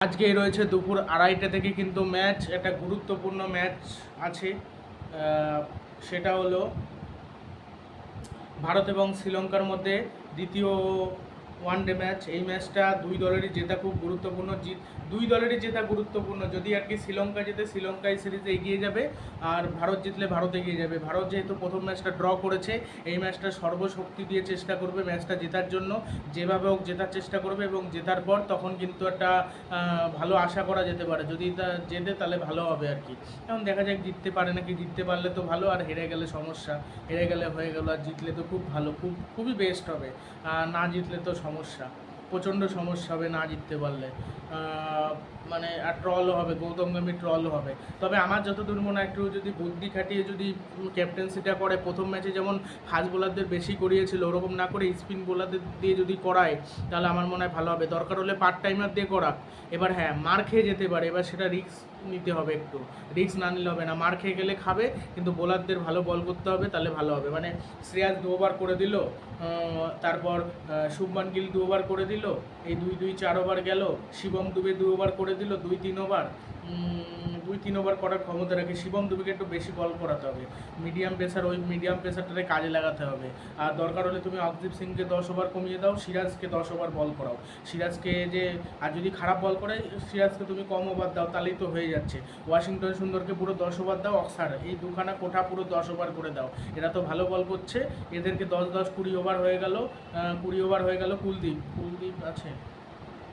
আজকে রয়েছে দুপুর আড়াইটা থেকে কিন্তু ম্যাচ, একটা গুরুত্বপূর্ণ ম্যাচ আছে। সেটা হলো ভারত এবং শ্রীলঙ্কার মধ্যে দ্বিতীয় ওয়ান ডে ম্যাচ এই ম্যাচটা দুই দলেরই জেতা খুব গুরুত্বপূর্ণ, জিত দুই দলেরই জেতা গুরুত্বপূর্ণ। যদি আর কি শ্রীলঙ্কা জেতে শ্রীলঙ্কা এই সিরিজে এগিয়ে যাবে আর ভারত জিতলে ভারত এগিয়ে যাবে। ভারত যেহেতু প্রথম ম্যাচটা ড্র করেছে, এই ম্যাচটা সর্বশক্তি দিয়ে চেষ্টা করবে ম্যাচটা জেতার জন্য। যেভাবে হোক জেতার চেষ্টা করবে এবং জেতার পর তখন কিন্তু একটা ভালো আশা করা যেতে পারে। যদি তা জেতে তাহলে ভালো হবে আর কি। এখন দেখা যাক জিততে পারে নাকি, জিততে পারলে তো ভালো, আর হেরে গেলে সমস্যা। হেরে গেলে হয়ে গেল, আর জিতলে তো খুব ভালো, খুব খুবই বেস্ট হবে। আর না জিতলে তো সমস্যা প্রচণ্ড সমস্যা হবে না জিততে পারলে। মানে ট্রলও হবে গৌতম গম্ভীর ট্রলও হবে। তবে আমার যতদূর মনে হয় একটু যদি বুদ্ধি খাটিয়ে যদি ক্যাপ্টেন্সিটা করে, প্রথম ম্যাচে যেমন ফাস্ট বোলারদের বেশি করিয়েছিল, ওরকম না করে স্পিন বোলারদের দিয়ে যদি করায়, তাহলে আমার মনে হয় ভালো হবে। দরকার হলে পার্ট টাইমার দিয়ে করাক। এবার হ্যাঁ মার খেয়ে যেতে পারে, এবার সেটা রিস্ক নিতে হবে একটু। রিস্ক না নিলে হবে না। মার খেয়ে গেলে খাবে, কিন্তু বোলারদের ভালো বল করতে হবে, তাহলে ভালো হবে। মানে শ্রেয়াস দু ওভার করে দিল তারপর শুভমান গিল দু ওভার করে দিল, এই দুই দুই চার ওভার গেল, শিবম দুবে দু ওভার করে দিল দুই, তিন ওভার। দুই, তিন ওভার করার ক্ষমতা রাখে শিবম দুবিকে একটু বেশি বল করাতে হবে। মিডিয়াম প্রেসার ওই মিডিয়াম প্রেসারটাতে কাজে লাগাতে হবে। আর দরকার হলে তুমি অকদীপ সিংকে দশ ওভার কমিয়ে দাও, সিরাজকে দশ ওভার বল করাও। সিরাজকে যে, আর যদি খারাপ বল করে, সিরাজকে তুমি কম ওভার দাও, তাহলেই তো হয়ে যাচ্ছে। ওয়াশিংটন সুন্দরকে পুরো দশ ওভার দাও, অক্সার, এই দুখানা কোঠা পুরো দশ ওভার করে দাও। এরা তো ভালো বল করছে। এদেরকে দশ দশ, কুড়ি ওভার হয়ে গেল কুড়ি ওভার হয়ে গেল কুলদীপ। কুলদীপ আছে?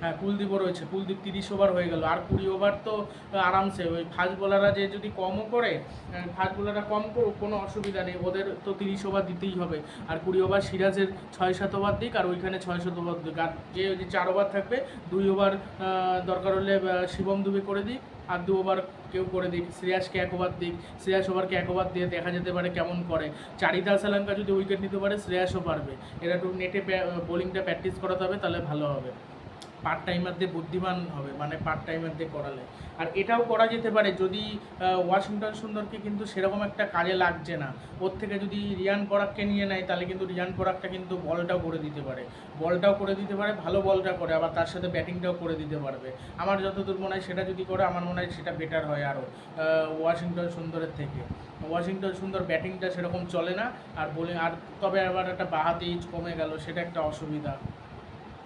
হ্যাঁ কুলদীপও রয়েছে। কুলদীপ তিরিশ ওভার হয়ে গেল। আর কুড়ি ওভার তো আরামসে। ওই ফাস্ট বোলাররা যে যদি কমও করে ফাস্ট বোলাররা কম করুক কোনো অসুবিধা নেই। ওদের তো তিরিশ ওভার দিতেই হবে। আর কুড়ি ওভার সিরাজের ছয় সাত ওভার দিক, আর ওইখানে ছয় সাত ওভার দিক। আর যে ওই যে চার ওভার থাকবে, দুই ওভার দরকার হলে শিবম দুবে করে দিক, আর দু ওভার কেউ করে দিক। শ্রেয়াসকে এক ওভার দিক। শ্রেয়াস ওভারকে এক ওভার দিয়ে দেখা যেতে পারে কেমন করে। চারিদা শ্রীলঙ্কা যদি উইকেট নিতে পারে, শ্রেয়াসও পারবে। এরা একটু নেটে বোলিংটা প্র্যাকটিস করাতে হবে, তাহলে ভালো হবে। পার্ট টাইমার দিয়ে বুদ্ধিমান হবে মানে পার্ট টাইমার দিয়ে করালে। আর এটাও করা যেতে পারে যদি ওয়াশিংটন সুন্দরকে কিন্তু সেরকম একটা কাজে লাগছে না। ওর থেকে যদি রিয়ান পরাগকে নিয়ে নেয়, তাহলে কিন্তু রিয়ান পরাগটা কিন্তু বলটাও করে দিতে পারে। বলটাও করে দিতে পারে, ভালো বলটা করে, আবার তার সাথে ব্যাটিংটাও করে দিতে পারবে। আমার যতদূর মনে হয় সেটা যদি করে, আমার মনে হয় সেটা বেটার হয় আরও ওয়াশিংটন সুন্দরের থেকে। ওয়াশিংটন সুন্দর ব্যাটিংটা সেরকম চলে না, আর বলে, আর তবে আবার একটা বাহাতি কমে গেল, সেটা একটা অসুবিধা।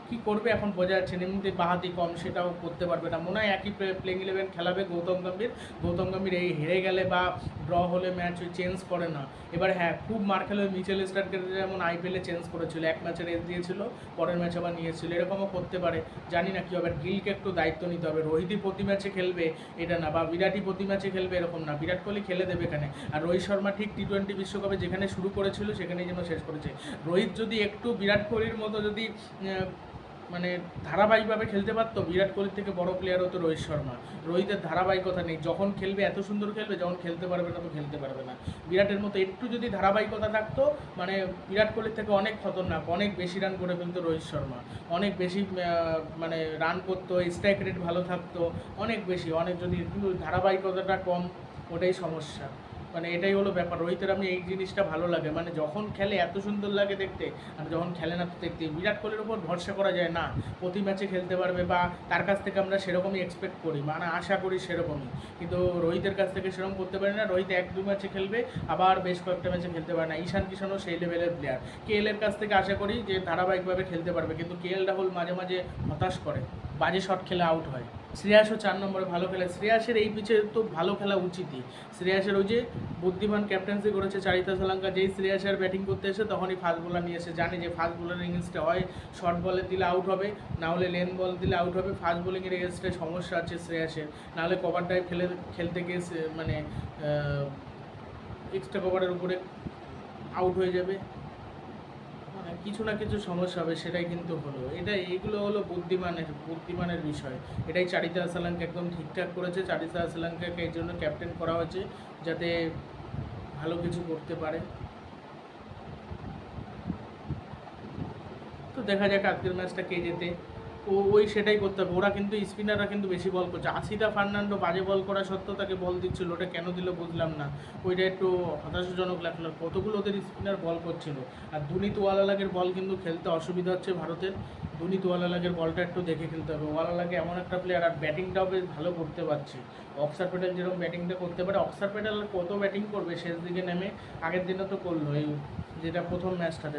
কি করবে এখন বোঝা যাচ্ছে এমনিতে বাহাতি কম, সেটাও করতে পারবে না। মনে হয় একই প্লেইং ইলেভেন খেলাবে গৌতম গম্ভীর। গৌতম গম্ভীর এই হেরে গেলে বা ড্র হলে ম্যাচ ওই চেঞ্জ করে না। এবার হ্যাঁ খুব মার খেলে মিচেল স্টার্টকে যেমন আইপিএলে চেঞ্জ করেছিল। এক ম্যাচে রেস দিয়েছিল, পরের ম্যাচ আবার নিয়েছিল। এরকমও করতে পারে। জানি না কী হবে। গিলকে একটু দায়িত্ব নিতে হবে। রোহিতই প্রতি ম্যাচে খেলবে, এটা না। বা বিরাটই প্রতি ম্যাচে খেলবে, এরকম না। বিরাট কোহলি খেলে দেবে এখানে। আর রোহিত শর্মা ঠিক টি টোয়েন্টি বিশ্বকাপে যেখানে শুরু করেছিল, সেখানেই যেন শেষ করেছে। রোহিত যদি একটু বিরাট কোহলির মতো যদি মানে ধারাবাহিকভাবে খেলতে পারতো। বিরাট কোহলির থেকে বড় প্লেয়ার হতো রোহিত শর্মা। রোহিতের ধারাবাহিকতা নেই। যখন খেলবে, এত সুন্দর খেলবে, যখন খেলতে পারবে না তো খেলতে পারবে না। বিরাটের মতো একটু যদি ধারাবাহিকতা থাকতো মানে বিরাট কোহলির থেকে অনেক খতরনাক, অনেক বেশি রান করে ফেলতো রোহিত শর্মা। অনেক বেশি মানে রান করতো স্ট্রাইক রেট ভালো থাকতো, অনেক বেশি। অনেক যদি একটু ধারাবাহিকতাটা কম, ওটাই সমস্যা। মানে এটাই হলো ব্যাপার। রোহিতের আমি এই জিনিসটা ভালো লাগে। মানে যখন খেলে এত সুন্দর লাগে দেখতে, আর যখন খেলে না তো দেখতে। বিরাট কোহলির উপর ভরসা করা যায় না। প্রতি ম্যাচে খেলতে পারবে বা তার কাছ থেকে আমরা সেরকমই এক্সপেক্ট করি। মানে আশা করি সেরকমই। কিন্তু রোহিতের কাছ থেকে সেরকম করতে পারি না। রোহিত এক দু ম্যাচে খেলবে, আবার বেশ কয়েকটা ম্যাচে খেলতে পারে না। ঈশান কিষানও সেই লেভেলের প্লেয়ার কেএল এর কাছ থেকে আশা করি যে ধারাবাহিকভাবে খেলতে পারবে। কিন্তু কেএল রাহুল মাঝে মাঝে হতাশ করে। বাজে শট খেলে আউট হয়। শ্রেয়াসও চার নম্বরে ভালো খেলে। শ্রেয়াসের এই পিচে তো ভালো খেলা উচিতই। শ্রেয়াসের ওই যে বুদ্ধিমান ক্যাপ্টেন্সি করেছে চারিতা শ্রীলঙ্কা যেই শ্রেয়াসের ব্যাটিং করতে এসে তখনই ফাস্ট বোলার নিয়ে এসে জানে যে ফাস্ট বোলারের ইনিংসটা হয় শর্ট বলে দিলে আউট হবে, না হলে লেন বল দিলে আউট হবে। ফাস্ট বোলিংয়ের এগেনস্টে সমস্যা আছে শ্রেয়াসের। না হলে কভার ড্রাইভ খেলে, খেলতে গিয়ে মানে এক্সট্রা কভারের উপরে আউট হয়ে যাবে। কিছু না কিছু সমস্যা হবে, সেটাই কিন্তু হলো। এটা এইগুলো হলো বুদ্ধিমানের বুদ্ধিমানের বিষয়। এটাই চারিতা আসালাঙ্কে একদম ঠিকঠাক করেছে। চারিতা আসালাঙ্কাকে এই জন্য ক্যাপ্টেন করা হয়েছে, যাতে ভালো কিছু করতে পারে। তো দেখা যাক আজকের ম্যাচটা কে যেতে ওই সেটাই করতে হবে। ওরা কিন্তু স্পিনাররা কিন্তু বেশি বল করছে। আসিদা ফার্নান্ডো বাজে বল করা সত্ত্বেও তাকে বল দিচ্ছিল, ওটা কেন দিল বুঝলাম না। ওইটা একটু হতাশাজনক লাগল। কতগুলো ওদের স্পিনার বল করছিল। আর দুনিত ওয়ালালাগের বল কিন্তু খেলতে অসুবিধা হচ্ছে ভারতের। পুনিত ওয়ালালাগের বলটা একটু দেখে খেলতে হবে। ওয়ালালাগে এমন একটা প্লেয়ার আর ব্যাটিংটাও বেশ ভালো করতে পারছে। অক্সার প্যাটেল যেরকম ব্যাটিংটা করতে পারে, অক্সার প্যাটেল কত ব্যাটিং করবে শেষ দিকে নেমে, আগের দিনে তো করল এই যেটা প্রথম ম্যাচটাতে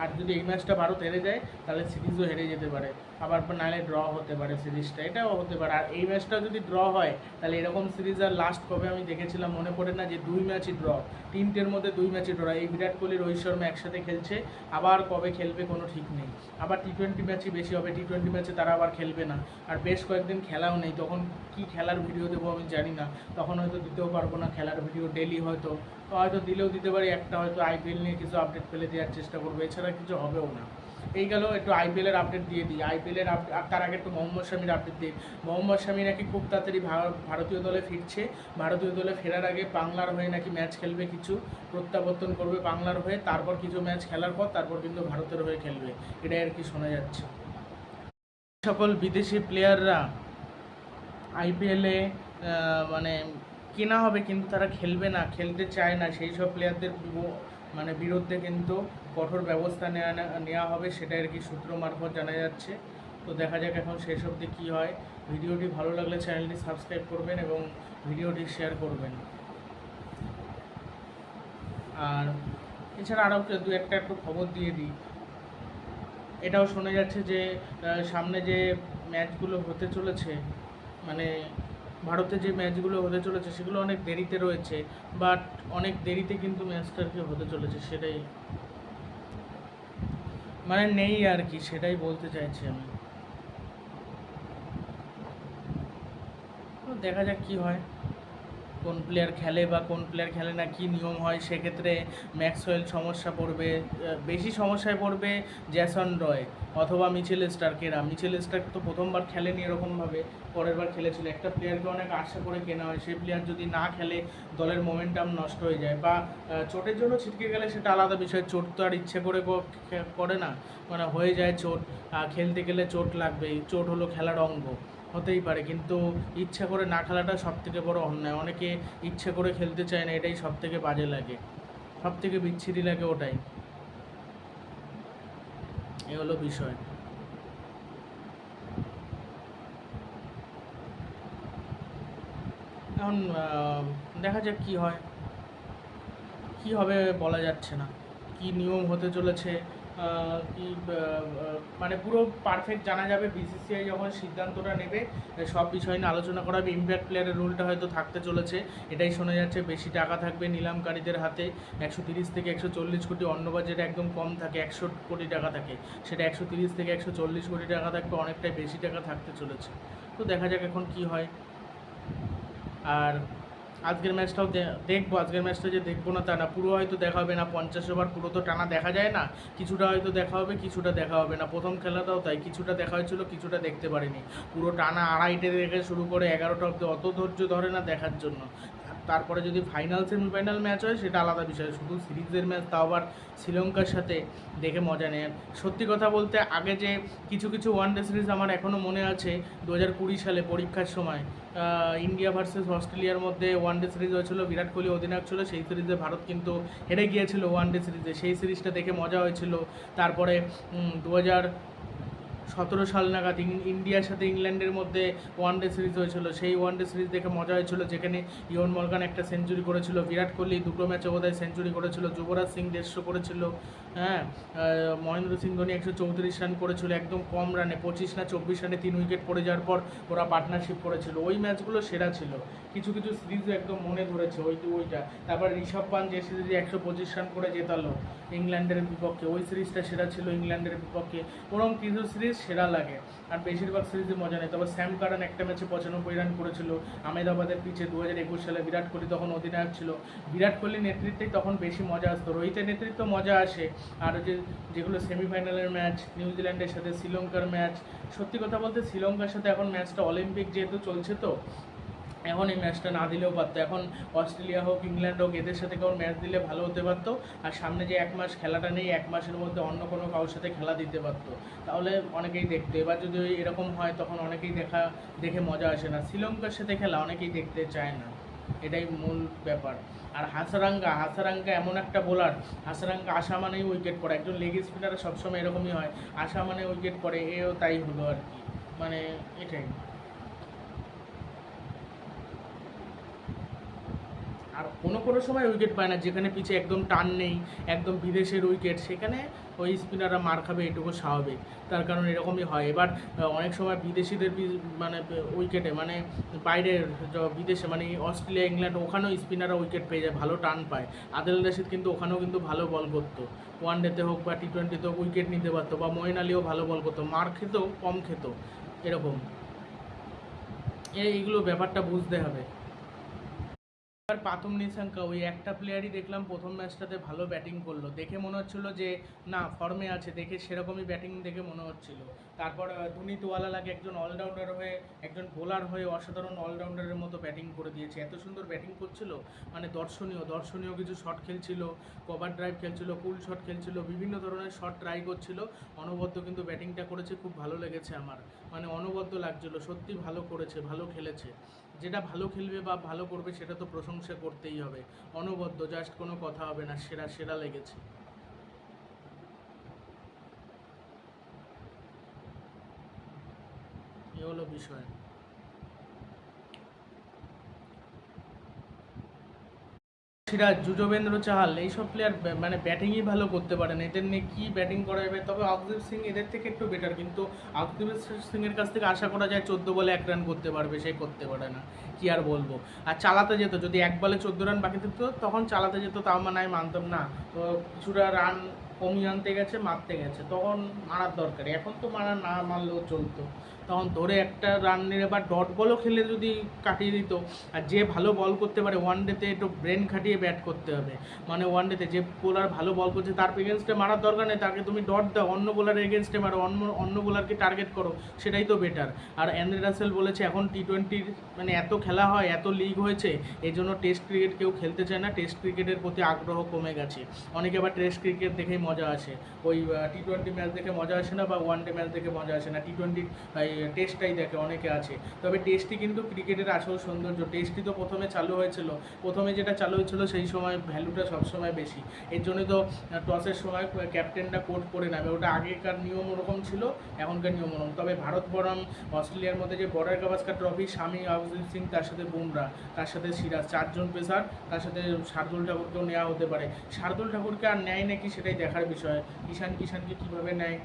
আর যদি এই ম্যাচটা ভারত হেরে যায়, তাহলে সিরিজও হেরে যেতে পারে। আবার নাহলে ড্র হতে পারে সিরিজটা, এটাও হতে পারে। আর এই ম্যাচটা যদি ড্র হয়, তাহলে এরকম সিরিজ আর লাস্ট কবে আমি দেখেছিলাম, মনে পড়ে না যে দুই ম্যাচই ড্র তিনটের মধ্যে দুই ম্যাচই ড্র এই বিরাট কোহলি, রোহিত শর্মা একসাথে খেলছে, আবার কবে খেলবে কোনো ঠিক নেই। আবার টি টোয়েন্টি ম্যাচই বেশি হবে টি টোয়েন্টি ম্যাচে তারা আবার খেলবে না। আর বেশ কয়েকদিন খেলাও নেই, তখন কি খেলার ভিডিও দেবো আমি জানি না। তখন হয়তো দিতেও পারব না খেলার ভিডিও ডেলি হয়তো। হয়তো দিলেও দিতে পারি, একটা হয়তো আইপিএল নিয়ে কিছু আপডেট ফেলে দেওয়ার চেষ্টা করব, এছাড়া কিছু হবেও না। এই গেল একটু আইপিএলের আপডেট দিয়ে দিই। আইপিএলের তার আগে একটু মোহাম্মদ শামির আপডেট দিই। মোহাম্মদ শামি নাকি খুব তাড়াতাড়ি ভারতীয় দলে ফিরছে। ভারতীয় দলে ফেরার আগে বাংলার হয়ে নাকি ম্যাচ খেলবে কিছু, প্রত্যাবর্তন করবে বাংলার হয়ে, তারপর কিছু ম্যাচ খেলার পর তারপর কিন্তু ভারতের হয়ে খেলবে। এটাই আর কি শোনা যাচ্ছে। সকল বিদেশি প্লেয়াররা আইপিএলে মানে কেনা হবে কিন্তু তারা খেলবে না, খেলতে চায় না। সেই সব প্লেয়ারদের মানে বিরুদ্ধে কিন্তু কঠোর ব্যবস্থা নেওয়া নেওয়া হবে সেটা আর কি সূত্র মারফত জানা যাচ্ছে। তো দেখা যাক এখন শেষ অবধি কী হয়। ভিডিওটি ভালো লাগলে চ্যানেলটি সাবস্ক্রাইব করবেন এবং ভিডিওটি শেয়ার করবেন। আর এছাড়া আরও দু একটা একটু খবর দিয়ে দিই। এটাও শোনা যাচ্ছে যে সামনে যে ম্যাচগুলো হতে চলেছে মানে ভারতে যে ম্যাচগুলো হতে চলেছে, সেগুলো অনেক দেরিতে রয়েছে বাট অনেক দেরিতে কিন্তু ম্যাচটা আর কি হতে চলেছে, সেটাই। মানে নেই আর কি, সেটাই বলতে চাইছি আমি। দেখা যাক কি হয়। কোন প্লেয়ার খেলে বা কোন প্লেয়ার খেলে না কি নিয়ম হয়, সেক্ষেত্রে ম্যাক্সওয়েল সমস্যা পড়বে বেশি সমস্যায় পড়বে জ্যাসন রয় অথবা মিচেল স্টার্কেরা মিচেল স্টার্ক তো প্রথমবার খেলেনি এরকমভাবে পরের বার খেলেছিল। একটা প্লেয়ারকে অনেক আশা করে কেনা হয় সেই প্লেয়ার যদি না খেলে দলের মোমেন্টাম নষ্ট হয়ে যায় বা চোটের জন্য ছিটকে গেলে সেটা আলাদা বিষয়। চোট তো আর ইচ্ছে করে করে না। মানে হয়ে যায় চোট খেলতে গেলে চোট লাগবেই। চোট হলো খেলার অঙ্গ। হতেই পারে, কিন্তু ইচ্ছা করে না খেলাটা সব থেকে বড় অন্যায়। অনেকে ইচ্ছে করে খেলতে চায় না, এটাই সব থেকে বাজে লাগে। সব থেকে বিচ্ছিরি লাগে ওটাই। এ হলো বিষয়। এখন দেখা যাক কি হয়। কি হবে বলা যাচ্ছে না। কি নিয়ম হতে চলেছে কি মানে পুরো পারফেক্ট জানা যাবে। বিসিসিআই যখন সিদ্ধান্তটা নেবে সব বিষয় নিয়ে আলোচনা করা হবে। ইম্প্যাক্ট প্লেয়ারের রুলটা হয়তো থাকতে চলেছে। এটাই শোনা যাচ্ছে, বেশি টাকা থাকবে নিলামকারীদের হাতে। একশো তিরিশ থেকে একশো চল্লিশ কোটি অন্য বাজেট একদম কম থাকে, একশো কোটি টাকা থাকে। সেটা একশো তিরিশ থেকে একশো চল্লিশ কোটি টাকা থাকবে, অনেকটাই বেশি টাকা থাকতে চলেছে। তো দেখা যাক এখন কি হয়। আর আজকের ম্যাচটাও দেখব, আজকের ম্যাচটা যে দেখব না তা না। পুরো হয়তো দেখা হবে না, পঞ্চাশ ওভার পুরো তো টানা দেখা যায় না। কিছুটা হয়তো দেখা হবে, কিছুটা দেখা হবে না। প্রথম খেলাটাও তাই, কিছুটা দেখা হয়েছিল, কিছুটা দেখতে পারিনি। পুরো টানা আড়াইটে থেকে শুরু করে এগারোটা অব্দি অত ধৈর্য ধরে না দেখার জন্য। তারপরে যদি ফাইনাল সেমিফাইনাল ম্যাচ হয়, সেটা আলাদা বিষয়। শুধু সিরিজের ম্যাচ তাও আবার শ্রীলঙ্কার সাথে দেখে মজা নেয়। সত্যি কথা বলতে, আগে যে কিছু কিছু ওয়ানডে সিরিজ আমার এখনও মনে আছে, দু হাজার কুড়ি সালে পরীক্ষার সময়। ইন্ডিয়া ভার্সেস অস্ট্রেলিয়ার মধ্যে ওয়ান ডে সিরিজ হয়েছিল, বিরাট কোহলি অধিনায়ক ছিল, সেই সিরিজে ভারত কিন্তু হেরে গিয়েছিল ওয়ান ডে সিরিজে সেই সিরিজটা দেখে মজা হয়েছিল। তারপরে দু হাজার সতেরো সাল নাগাদ ইন্ডিয়ার সাথে ইংল্যান্ডের মধ্যে ওয়ানডে সিরিজ হয়েছিল। সেই ওয়ানডে সিরিজ দেখে মজা হয়েছিল, যেখানে ইয়ন মর্গান একটা সেঞ্চুরি করেছিল। বিরাট কোহলি দুটো ম্যাচে বোধহয় সেঞ্চুরি করেছিল। যুবরাজ সিং দেড়শো করেছিল। হ্যাঁ মহেন্দ্র সিং ধোনি একশো চৌত্রিশ রান করেছিল, একদম কম রানে পঁচিশ না চব্বিশ রানে তিন উইকেট পড়ে যাওয়ার পর ওরা পার্টনারশিপ করেছিল। ওই ম্যাচগুলো সেরা ছিল। কিছু কিছু সিরিজও একদম মনে ধরেছে ওই, ওইটা। তারপর ঋষভ পান যে সিরিজে একশো পঁচিশ রান করে জেতালো ইংল্যান্ডের বিপক্ষে, ওই সিরিজটা সেরা ছিল ইংল্যান্ডের বিপক্ষে। ওরকম কিছু সিরিজ সেরা লাগে। আর বেশিরভাগ সিরিজে মজা নেই। তবে স্যাম কারান একটা ম্যাচে পঁচানব্বই রান করেছিল। আহমেদাবাদের পিছে দু হাজার একুশ সালে বিরাট কোহলি তখন অধিনায়ক ছিল। বিরাট কোহলির নেতৃত্বেই তখন বেশি মজা আসতো। রোহিতের নেতৃত্ব মজা আসে। আর যে যেগুলো সেমিফাইনালের ম্যাচ, নিউজিল্যান্ডের সাথে শ্রীলঙ্কার ম্যাচ, সত্যি কথা বলতে শ্রীলঙ্কার সাথে এখন ম্যাচটা অলিম্পিক যেহেতু চলছে তো এখন এই ম্যাচটা না দিলেও পারতো। এখন অস্ট্রেলিয়া হোক, ইংল্যান্ড হোক, এদের সাথে কেউ ম্যাচ দিলে ভালো হতে পারতো। আর সামনে যে এক মাস খেলাটা নেই, এক মাসের মধ্যে অন্য কোনো কারোর সাথে খেলা দিতে পারতো। তাহলে অনেকেই দেখতো। এবার যদি এরকম হয়, তখন অনেকেই দেখা, দেখে মজা আসে না। শ্রীলঙ্কার সাথে খেলা অনেকেই দেখতে চায় না। এটাই মূল ব্যাপার। আর হাসারাঙ্গা হাসারাঙ্গা এমন একটা বোলার হাসারাঙ্গা আসা মানেই উইকেট পড়ে। একজন লেগ স্পিনার সবসময় এরকমই হয়। আসা মানে উইকেট পড়ে, এও তাই হলো আর কি। মানে এটাই। আর কোনো কোনো সময় উইকেট পায় না, যেখানে পিছে একদম টান নেই, একদম বিদেশের উইকেট সেখানে ওই স্পিনাররা মার খাবে এটুকু স্বাভাবিক। তার কারণ এরকমই হয়। এবার অনেক সময় বিদেশিদের মানে উইকেটে মানে বাইরের বিদেশে মানে অস্ট্রেলিয়া, ইংল্যান্ড, ওখানেও স্পিনাররা উইকেট পেয়ে যায়, ভালো টান পায়। আদেল রশিদ কিন্তু ওখানেও কিন্তু ভালো বল করতো। ওয়ান ডেতে হোক বা টি টোয়েন্টিতে হোক উইকেট নিতে পারতো বা মঈন আলীও ভালো বল করতো। মার খেতেও কম খেত, এরকম। এই- এইগুলো ব্যাপারটা বুঝতে হবে। আর পাতুম নিশাঙ্কা, ওই একটা প্লেয়ারই দেখলাম প্রথম ম্যাচটাতে ভালো ব্যাটিং করল। দেখে মনে হচ্ছিল যে, না ফর্মে আছে, দেখে সেরকমই ব্যাটিং দেখে মনে হচ্ছিল। তারপর ধোনি লাগে একজন অলরাউন্ডার হয়ে, একজন বোলার হয়ে অসাধারণ অলরাউন্ডারের মতো ব্যাটিং করে দিয়েছে। এত সুন্দর ব্যাটিং করছিল? মানে দর্শনীয় দর্শনীয় কিছু শট খেলছিল কভার ড্রাইভ খেলছিল কুল শট খেলছিল, বিভিন্ন ধরনের শট ট্রাই করছিল। অনবদ্য কিন্তু ব্যাটিংটা করেছে, খুব ভালো লেগেছে আমার। মানে অনবদ্য লাগছিল, সত্যি ভালো করেছে, ভালো খেলেছে। যেটা ভালো খেলবে বা ভালো করবে সেটা তো প্রশংসা করতেই হবে। অনবদ্য জাস্ট কোনো কথা হবে না, সেরা সেরা লেগেছে। এ হলো বিষয়। সিরাজ যুজবেন্দ্র চাহাল, এইসব প্লেয়ার মানে ব্যাটিংই ভালো করতে পারে না। এদের নিয়ে কী ব্যাটিং করা যাবে? তবে অকদীপ সিং এদের থেকে একটু বেটার কিন্তু অকদীপ সিংয়ের কাছ থেকে আশা করা যায় চোদ্দ বলে এক রান করতে পারবে, সে করতে পারে না। কি আর বলব? আর চালাতে যেত, যদি এক বলে চোদ্দ রান বাকি থাকতো, তখন চালাতে যেত, তাও মানে আমি মানতাম না। তো কিছুটা রান কমিয়ে আনতে গেছে, মারতে গেছে, তখন মারার দরকার। এখন তো মারা না মারলেও চলতো। তখন ধরে একটা রান নিয়ে বা ডট বলও খেলে যদি কাটিয়ে দিত, আর যে ভালো বল করতে পারে ওয়ান ডেতে একটু ব্রেন খাটিয়ে ব্যাট করতে হবে। মানে ওয়ান ডেতে যে বোলার ভালো বল করছে, তার এগেনস্টে মারার দরকার নেই, তাকে তুমি ডট দাও, অন্য বোলারের এগেনস্টে মারো, অন্য অন্য বোলারকে টার্গেট করো, সেটাই তো বেটার আর অ্যান্ড্রে রাসেল বলেছে, এখন টি টোয়েন্টির মানে এত খেলা হয়, এত লিগ হয়েছে এই জন্য টেস্ট ক্রিকেট কেউ খেলতে চায় না টেস্ট ক্রিকেটের প্রতি আগ্রহ কমে গেছে। অনেকে আবার টেস্ট ক্রিকেট দেখেই মজা আসে। ওই টি টোয়েন্টি ম্যাচ দেখে মজা আসে না, বা ওয়ান ডে ম্যাচ দেখে মজা আসে না। টি টোয়েন্টি টেস্টটাই দেখে অনেকে আছে। তবে টেস্টই কিন্তু ক্রিকেটের আসল সৌন্দর্য। টেস্টই তো প্রথমে চালু হয়েছিল। প্রথমে যেটা চালু হয়েছিল সেই সময় ভ্যালুটা সবসময় বেশি। এর জন্যই তো টসের সময় ক্যাপ্টেনটা কোট করে নেবে ওটা আগেকার নিয়ম ওরকম ছিল, এখনকার নিয়ম ওরকম। তবে ভারত বরং অস্ট্রেলিয়ার মধ্যে যে বর্ডার গাভাস্কার ট্রফি স্বামী অভিজিৎ সিং, তার সাথে বুমরা, তার সাথে সিরাজ, চারজন পেসার, তার সাথে শার্দুল ঠাকুরকেও নেওয়া হতে পারে। শার্দুল ঠাকুরকে আর নেয় নাকি সেটাই দেখার বিষয়। ঈশান কিষানকে কীভাবে নেয়?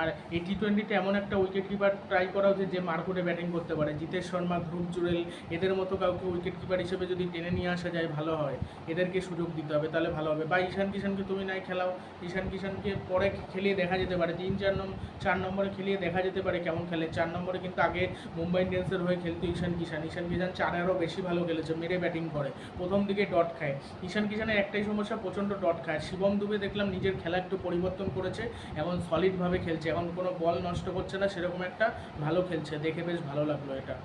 আর এই টি টোয়েন্টিতে এমন একটা উইকেট কিপার ট্রাই করা উচিত যে মারকুটে ব্যাটিং করতে পারে। জিতেশ শর্মা, ধ্রুব জুরেল এদের মতো কাউকে উইকেট কিপার হিসেবে যদি টেনে নিয়ে আসা যায়, ভালো হয়। এদেরকে সুযোগ দিতে হবে, তাহলে ভালো হবে। বা ঈশান কিষানকে তুমি নাই খেলাও, ঈশান কিষানকে পরে খেলিয়ে দেখা যেতে পারে। তিন, চার নম্বর চার নম্বরে খেলিয়ে দেখা যেতে পারে কেমন খেলে। চার নম্বরে কিন্তু আগে মুম্বাই ইন্ডিয়ান্সের হয়ে খেলতো ঈশান কিষান ঈশান কিষান চারেরও বেশি ভালো খেলেছে, মেরে ব্যাটিং করে। প্রথম দিকে ডট খায়। ঈশান কিষানের একটাই সমস্যা, প্রচণ্ড ডট খায়। শিবম দুবে দেখলাম নিজের খেলা একটু পরিবর্তন করেছে এখন সলিডভাবে খেলছে। এখন কোনো বল নষ্ট করছে না, সেরকম একটা ভালো খেলছে দেখে বেশ ভালো লাগল এটা।